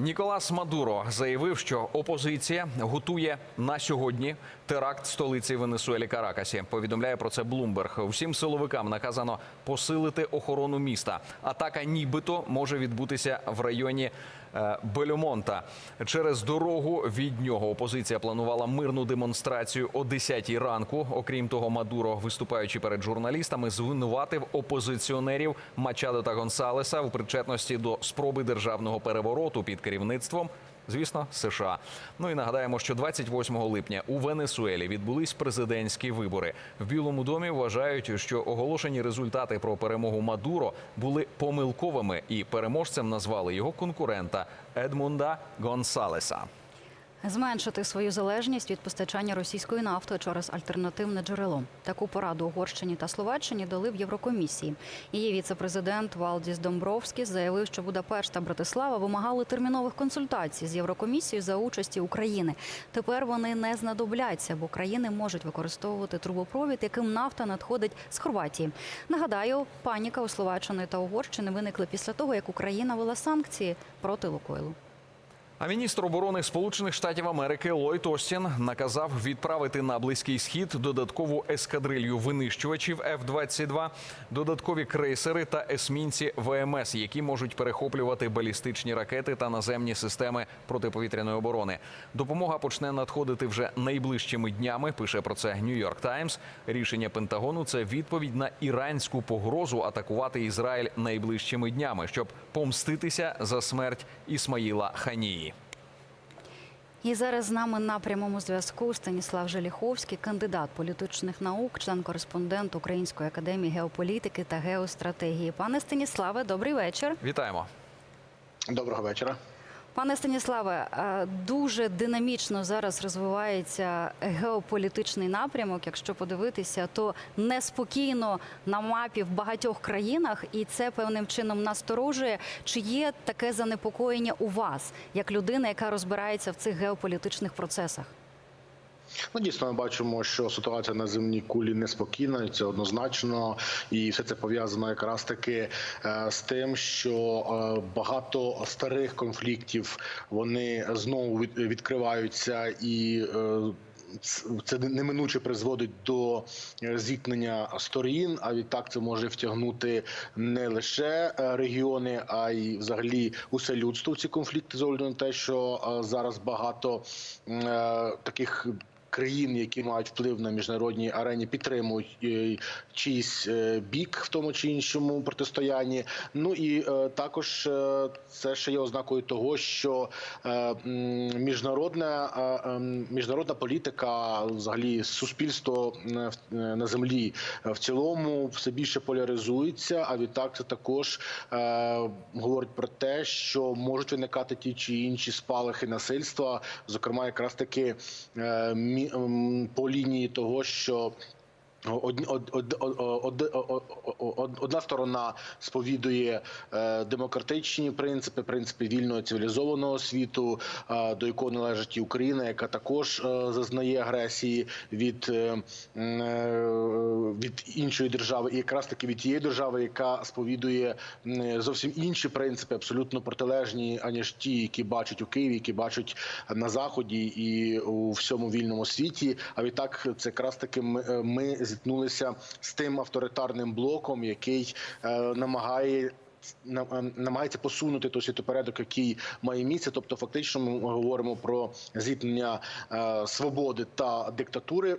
Ніколас Мадуро заявив, що опозиція готує на сьогодні теракт столиці Венесуелі Каракасі. Повідомляє про це Блумберг. Усім силовикам наказано посилити охорону міста. Атака нібито може відбутися в районі Бельомонта. Через дорогу від нього опозиція планувала мирну демонстрацію о 10 ранку. Окрім того, Мадуро, виступаючи перед журналістами, звинуватив опозиціонерів Мачадо та Гонсалеса в причетності до спроби державного перевороту під керівництвом. Звісно, США. Ну і нагадаємо, що 28 липня у Венесуелі відбулись президентські вибори. В Білому домі вважають, що оголошені результати про перемогу Мадуро були помилковими, і переможцем назвали його конкурента Едмунда Гонсалеса. Зменшити свою залежність від постачання російської нафти через альтернативне джерело. Таку пораду Угорщині та Словаччині дали в Єврокомісії. Її віце-президент Валдіс Домбровський заявив, що Будапешт та Братислава вимагали термінових консультацій з Єврокомісією за участі України. Тепер вони не знадобляться, бо країни можуть використовувати трубопровід, яким нафта надходить з Хорватії. Нагадаю, паніка у Словаччини та Угорщини виникла після того, як Україна вела санкції проти Лукойлу. А міністр оборони Сполучених Штатів Америки Ллойд Остін наказав відправити на близький схід додаткову ескадрилью винищувачів F-22, додаткові крейсери та есмінці ВМС, які можуть перехоплювати балістичні ракети та наземні системи протиповітряної оборони. Допомога почне надходити вже найближчими днями. Пише про це Нью-Йорк Таймс. Рішення Пентагону це відповідь на іранську погрозу атакувати Ізраїль найближчими днями, щоб помститися за смерть Ісмаїла Ханії. І зараз з нами на прямому зв'язку Станіслав Желіховський, кандидат політичних наук, член-кореспондент Української академії геополітики та геостратегії. Пане Станіславе, добрий вечір. Вітаємо. Доброго вечора. Пане Станіславе, е, дуже динамічно зараз розвивається геополітичний напрямок. Якщо подивитися, то неспокійно на мапі в багатьох країнах, і це певним чином насторожує. Чи є таке занепокоєння у вас, як людина, яка розбирається в цих геополітичних процесах? Ну, дійсно, ми бачимо, що ситуація на земній кулі неспокійна, це однозначно, і все це пов'язано якраз таки е, з тим, що е, багато старих конфліктів вони знову відкриваються і. е, Це неминуче призводить до зіткнення сторін. А відтак це може втягнути не лише регіони, а й взагалі усе людство в ці конфлікти з огляду на те, що зараз багато таких країн, які мають вплив на міжнародній арені, підтримують е, чийсь е, бік в тому чи іншому протистоянні. Ну і е, також це ще є ознакою того, що міжнародна міжнародна політика, взагалі суспільство на землі в цілому все більше поляризується. А відтак це також говорить про те, що можуть виникати ті чи інші спалахи насильства, зокрема, якраз таки по лінії того, що Одна сторона сповідує е, демократичні принципи, принципи вільного цивілізованого світу, е, до якого належить і Україна, яка також е, зазнає агресії від, від іншої держави, і якраз таки від тієї держави, яка сповідує зовсім інші принципи, абсолютно протилежні, аніж ті, які бачать у Києві, які бачать на заході і у всьому вільному світі. А відтак, це якраз таки ми, ми зіткнулися з тим авторитарним блоком, який е, намагає. на- е, Намагається посунути той світопорядок, який має місце. Тобто, фактично, ми говоримо про зіткнення е, свободи та диктатури.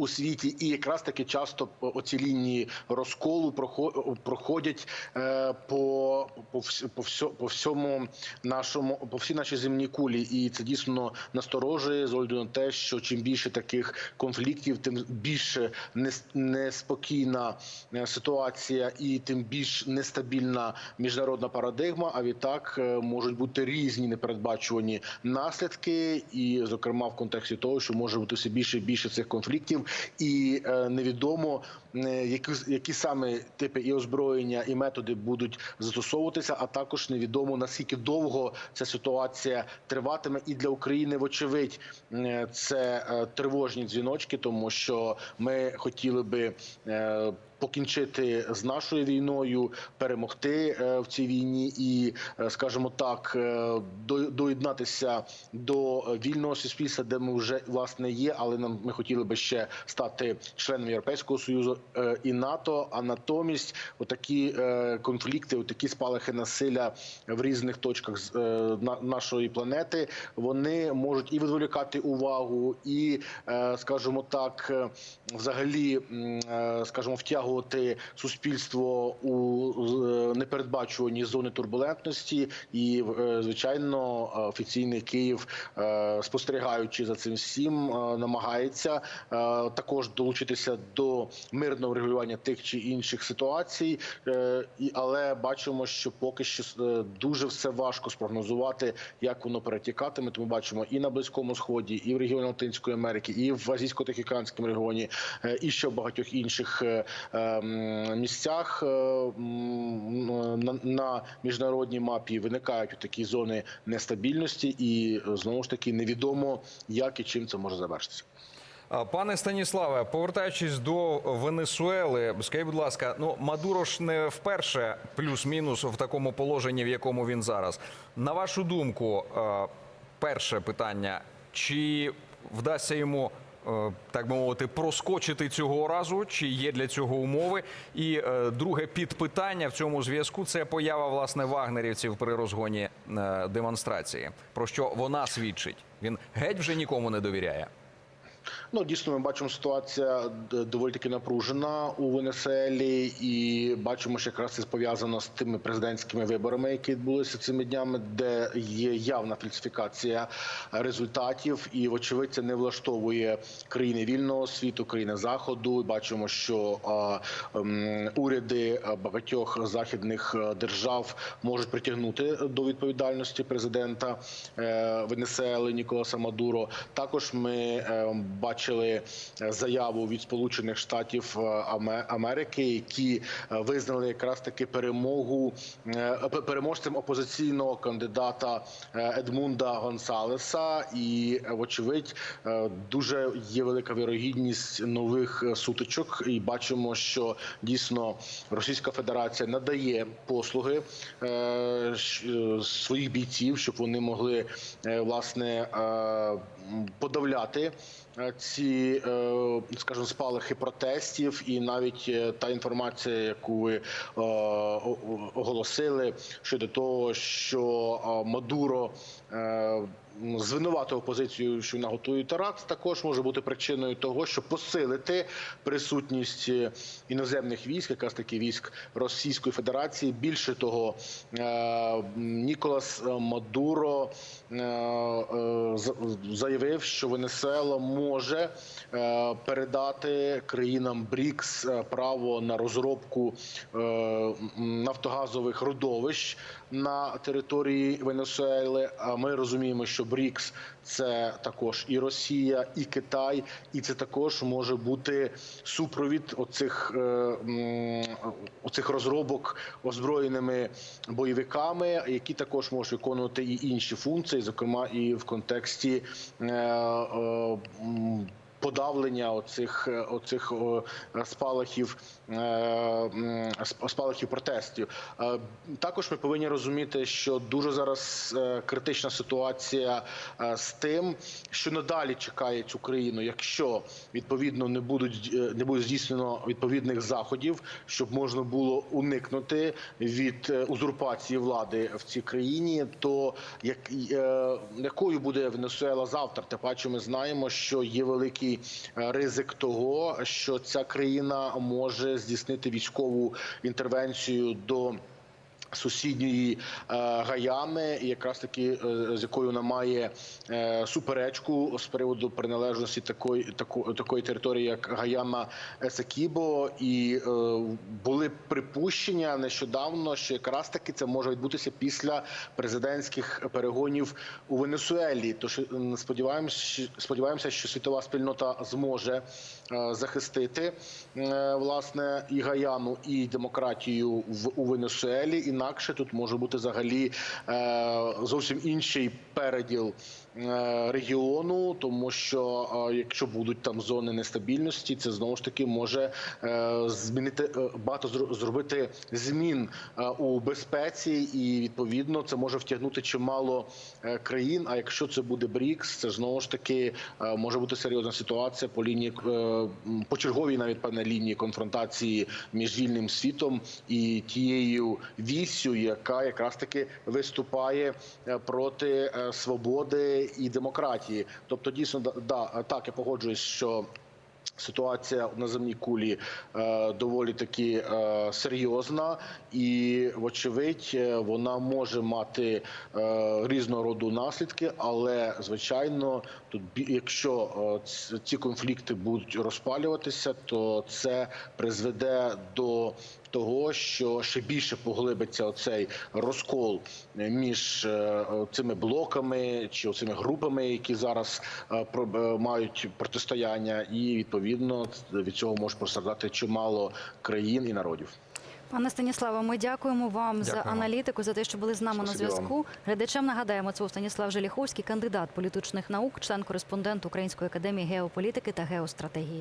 У світі і якраз таки часто оці лінії розколу прохо- проходять е, по, по, по, всьо- по всьому нашому по всій нашій земній кулі, і це дійсно насторожує з огляду на те, що чим більше таких конфліктів, тим більше нес- неспокійна е, ситуація, і тим більш нестабільна міжнародна парадигма. А відтак е, можуть бути різні непередбачувані наслідки, і зокрема в контексті того, що може бути все більше і більше цих конфліктів, і е, невідомо які, які саме типи і озброєння і методи будуть застосовуватися, а також невідомо наскільки довго ця ситуація триватиме. І для України, вочевидь, е, це е, тривожні дзвіночки, тому що ми хотіли би. е, покінчити з нашою війною, перемогти е, в цій війні і, е, скажімо так, е, до- доєднатися до вільного суспільства, де ми вже власне є, але нам ми хотіли би ще стати членом Європейського союзу е, і НАТО. А натомість, отакі е, конфлікти, отакі спалахи насилля в різних точках е, нашої планети, вони можуть і відволікати увагу, і, е, скажімо так, е, взагалі, е, скажімо, втягувати суспільство у е, непередбачувані зони турбулентності, і е, звичайно, е, офіційний Київ, е, спостерігаючи за цим всім, е, намагається е, також долучитися до мирного регулювання тих чи інших ситуацій, Е, але бачимо, що поки що е, дуже все важко спрогнозувати, як воно перетікатиме. Тому бачимо і на близькому сході, і в регіоні Латинської Америки, і в азійсько-тихоокеанському регіоні, е, і ще в багатьох інших е, е, м, місцях на, на міжнародній мапі виникають такі зони нестабільності, і знову ж таки невідомо, як і чим це може завершитися. Пане Станіславе, повертаючись до Венесуели, скажіть, будь ласка, ну Мадуро ж не вперше плюс-мінус в такому положенні, в якому він зараз. На вашу думку, е, перше питання: чи вдасться йому, е, так би мовити, проскочити цього разу, чи є для цього умови? І е, друге підпитання в цьому зв'язку це поява власне вагнерівців при розгоні демонстрації. Про що вона свідчить? Він геть вже нікому не довіряє. Ну, дійсно, ми бачимо, ситуація доволі таки напружена у Венесуелі, і бачимо, що якраз це пов'язано з тими президентськими виборами, які відбулися цими днями, де є явна фальсифікація результатів, і вочевидь це не влаштовує країни вільного світу, країни заходу. Бачимо, що ем, уряди багатьох західних держав можуть притягнути до відповідальності президента е, Венесуели Ніколаса Мадуро. Також ми е, бачили е, заяву від Сполучених Штатів е, Америки, які е, визнали якраз таки перемогу переможцем опозиційного кандидата Едмунда Гонсалеса. І вочевидь дуже є велика вірогідність нових сутичок. І бачимо, що дійсно Російська Федерація надає послуги своїх бійців, щоб вони могли власне подавляти ці, е, скажімо, спалахи протестів, і навіть е, та інформація, яку ви е, оголосили щодо того, що е, Мадуро е, звинуватив опозицію, що вона готує теракт, також може бути причиною того, щоб посилити присутність е, іноземних військ, якраз таки військ Російської Федерації. Більше того, е, Ніколас Мадуро е, з- заявив, що Венесуела може передати країнам БРІКС право на розробку нафтогазових родовищ на території Венесуели. А ми розуміємо, що БРІКС це також і Росія, і Китай, і це також може бути супровід оцих, е, оцих розробок озброєними бойовиками, які також можуть виконувати і інші функції, зокрема і в контексті. е, е, Подавлення оцих оцих спалахів спалахів протестів. Е, Також ми повинні розуміти, що дуже зараз е, критична ситуація е, з тим, що надалі чекає цю країну, якщо відповідно не будуть е, не буде здійснено відповідних заходів, щоб можна було уникнути від е, узурпації влади в цій країні, то як е, якою буде Венесуела завтра? Тим паче ми знаємо, що є великий е, ризик того, що ця країна може здійснити військову інтервенцію до. Сусідньої е, Гаяни, якраз таки е, з якою вона має е, суперечку з приводу приналежності такої тако, такої території, як Гаяна Есекібо, і були припущення нещодавно, що якраз таки це може відбутися після президентських перегонів у Венесуелі. Тож сподіваємося, сподіваємося, що світова спільнота зможе захистити власне і Гаяну, і демократію в у Венесуелі, і інакше. Тут може бути взагалі е, зовсім інший переділ е, регіону, тому що е, якщо будуть там зони нестабільності, це знову ж таки може змінити багато зробити змін у безпеці, і відповідно це може втягнути чимало країн. А якщо це буде БРІКС, це знову ж таки може бути серйозна ситуація по лінії по черговій, навіть певна лінії конфронтації між вільним світом і тією віссю, яка якраз таки виступає е, проти е, свободи і демократії. Тобто, дійсно, да так я погоджуюсь, що. Ситуація на земній кулі е, доволі таки е, серйозна, і вочевидь е, вона може мати е, різного роду наслідки. Але звичайно, тут якщо е, ці конфлікти будуть розпалюватися, то це призведе до того, що ще більше поглибиться оцей розкол е, між е, цими блоками чи цими групами, які зараз мають протистояння, і відповідно від цього може постраждати чимало країн і народів. Пане Станіславе, ми дякуємо вам за аналітику, за те, що були з нами на Спасибі вам. зв'язку. Глядачам нагадаємо, це Станіслав Желіховський, кандидат політичних наук, член-кореспондент Української академії геополітики та геостратегії.